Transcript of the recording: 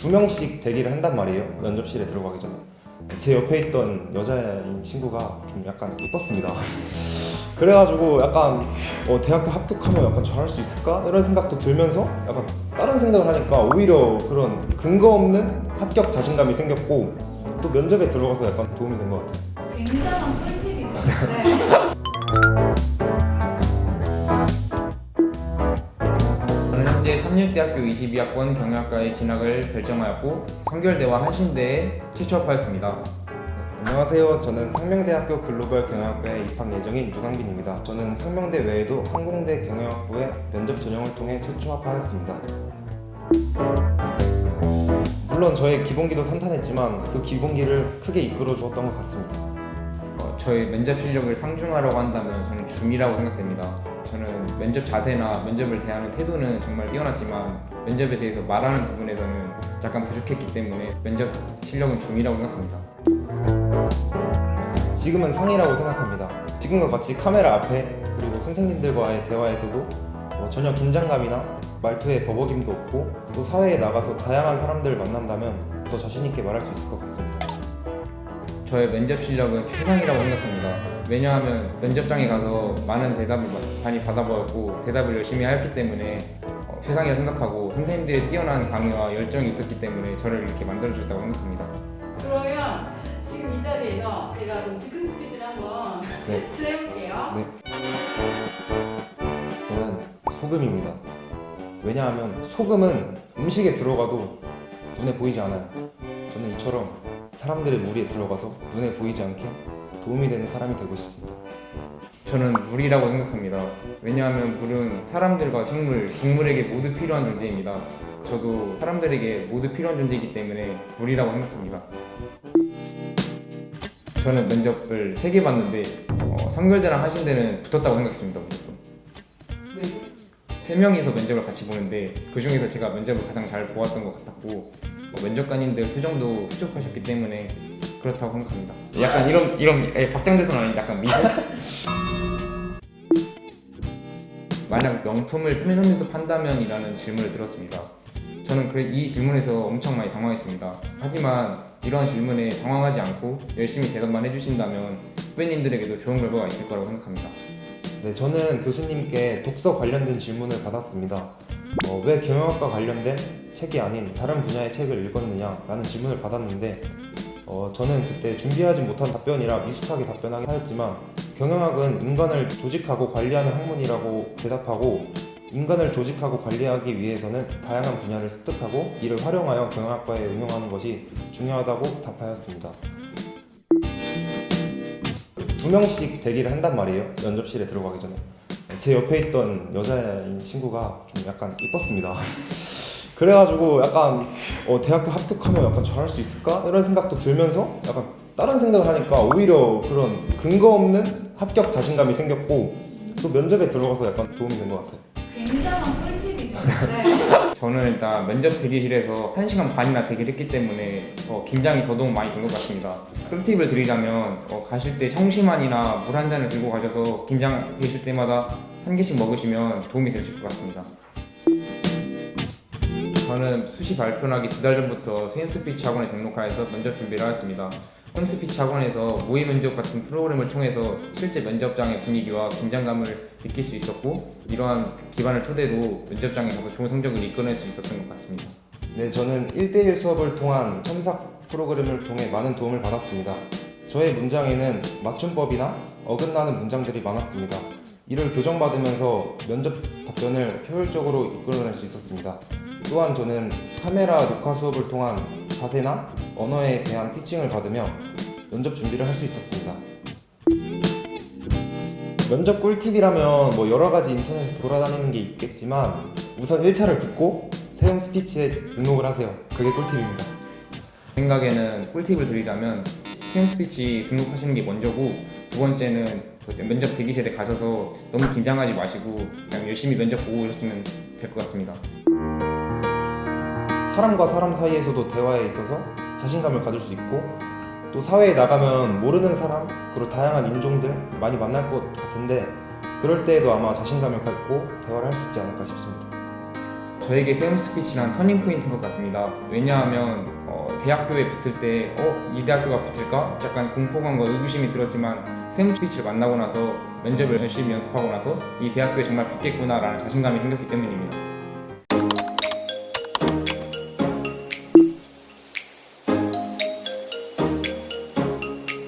두 명씩 대기를 한단 말이에요. 면접실에 들어가기 전에. 제 옆에 있던 여자인 친구가 좀 약간 이뻤습니다. 그래가지고 약간 어, 대학교 합격하면 약간 잘할 수 있을까 이런 생각도 들면서 약간 다른 생각을 하니까 오히려 그런 근거 없는 합격 자신감이 생겼고 또 면접에 들어가서 약간 도움이 된 것 같아요. 굉장한 꿀팁인 것 같아요. 삼육대학교 22학번 경영학과에 진학을 결정하였고 성결대와 한신대에 최초 합하였습니다. 안녕하세요. 저는 상명대학교 글로벌 경영학과에 입학 예정인 유강빈입니다. 저는 상명대 외에도 항공대 경영학부에 면접 전형을 통해 최초 합하였습니다. 물론 저의 기본기도 탄탄했지만 그 기본기를 크게 이끌어 주었던 것 같습니다. 어, 저의 면접 실력을 상중하라고 한다면 저는 중이라고 생각됩니다. 저는 면접 자세나 면접을 대하는 태도는 정말 뛰어났지만 면접에 대해서 말하는 부분에서는 약간 부족했기 때문에 면접 실력은 중이라고 생각합니다. 지금은 상이라고 생각합니다. 지금과 같이 카메라 앞에 그리고 선생님들과의 대화에서도 어, 전혀 긴장감이나 말투에 버벅임도 없고 또 사회에 나가서 다양한 사람들을 만난다면 더 자신 있게 말할 수 있을 것 같습니다. 저의 면접 실력은 최상이라고 생각합니다. 왜냐하면 면접장에 가서 많은 대답을 많이 받아보았고 대답을 열심히 하였기 때문에 어, 최상이라 생각하고 선생님들의 뛰어난 강의와 열정이 있었기 때문에 저를 이렇게 만들어줬다고 생각합니다. 그러면 지금 이 자리에서 제가 좀 즉흥 스피치를 한번 네. 테스트를 해볼게요. 네. 저는 소금입니다. 왜냐하면 소금은 음식에 들어가도 눈에 보이지 않아요. 저는 이처럼 사람들의 무리에 들어가서 눈에 보이지 않게 도움이 되는 사람이 되고 싶습니다. 저는 물이라고 생각합니다. 왜냐하면 물은 사람들과 식물, 동물에게 모두 필요한 존재입니다. 저도 사람들에게 모두 필요한 존재이기 때문에 물이라고 생각합니다. 저는 면접을 세개 봤는데 어, 성결대랑 하신대는 붙었다고 생각했습니다. 세 명이서 면접을 같이 보는데 그 중에서 제가 면접을 가장 잘 보았던 것 같았고 어, 면접관님들 표정도 흡족하셨기 때문에 그렇다고 생각합니다. 약간 이런 이런 예, 박장대소는 아닌데 약간 미소. 만약 명품을 편의점에서 판다면이라는 질문을 들었습니다. 저는 그 이 질문에서 엄청 많이 당황했습니다. 하지만 이러한 질문에 당황하지 않고 열심히 대답만 해주신다면 후배님들에게도 좋은 결과가 있을 거라고 생각합니다. 네, 저는 교수님께 독서 관련된 질문을 받았습니다. 어, 왜 경영학과 관련된 책이 아닌 다른 분야의 책을 읽었느냐 라는 질문을 받았는데 어, 저는 그때 준비하지 못한 답변이라 미숙하게 답변하긴 하였지만 경영학은 인간을 조직하고 관리하는 학문이라고 대답하고 인간을 조직하고 관리하기 위해서는 다양한 분야를 습득하고 이를 활용하여 경영학과에 응용하는 것이 중요하다고 답하였습니다. 두 명씩 대기를 한단 말이에요. 면접실에 들어가기 전에. 제 옆에 있던 여자인 친구가 좀 약간 이뻤습니다. 그래가지고 약간 어, 대학교 합격하면 약간 잘할 수 있을까 이런 생각도 들면서 약간 다른 생각을 하니까 오히려 그런 근거 없는 합격 자신감이 생겼고 또 면접에 들어가서 약간 도움이 된 것 같아요. 굉장한. 저는 일단 면접 대기실에서 1시간 반이나 대기를 했기 때문에 어, 긴장이 더더욱 많이 된 것 같습니다. 꿀팁을 드리자면 어, 가실 때 청심환이나 물 한 잔을 들고 가셔서 긴장 되실 때마다 한 개씩 먹으시면 도움이 되실 것 같습니다. 저는 수시 발표하기 두 달 전부터 세임 스피치 학원에 등록하여서 면접 준비를 하였습니다. 홈 스피치 학원에서 모의 면접 같은 프로그램을 통해서 실제 면접장의 분위기와 긴장감을 느낄 수 있었고 이러한 기반을 토대로 면접장에 가서 좋은 성적을 이끌어낼 수 있었던 것 같습니다. 네, 저는 1대1 수업을 통한 첨삭 프로그램을 통해 많은 도움을 받았습니다. 저의 문장에는 맞춤법이나 어긋나는 문장들이 많았습니다. 이를 교정받으면서 면접 답변을 효율적으로 이끌어낼 수 있었습니다. 또한 저는 카메라 녹화 수업을 통한 자세나 언어에 대한 티칭을 받으며 면접 준비를 할 수 있었습니다. 면접 꿀팁이라면 뭐 여러 가지 인터넷에 돌아다니는 게 있겠지만 우선 1차를 붙고 세움 스피치에 등록을 하세요. 그게 꿀팁입니다. 생각에는 꿀팁을 드리자면 세임 스피치 등록하시는 게 먼저고 두 번째는 그 면접 대기실에 가셔서 너무 긴장하지 마시고 그냥 열심히 면접 보고 오셨으면 될 것 같습니다. 사람과 사람 사이에서도 대화에 있어서 자신감을 가질 수 있고 또 사회에 나가면 모르는 사람 그리고 다양한 인종들 많이 만날 것 같은데 그럴 때에도 아마 자신감을 갖고 대화를 할 수 있지 않을까 싶습니다. 저에게 세움 스피치란 터닝 포인트인 것 같습니다. 왜냐하면 어, 대학교에 붙을 때 어? 이 대학교가 붙을까? 약간 공포감과 의구심이 들었지만 세움 스피치를 만나고 나서 면접을 열심히 연습하고 나서 이 대학교에 정말 붙겠구나라는 자신감이 생겼기 때문입니다.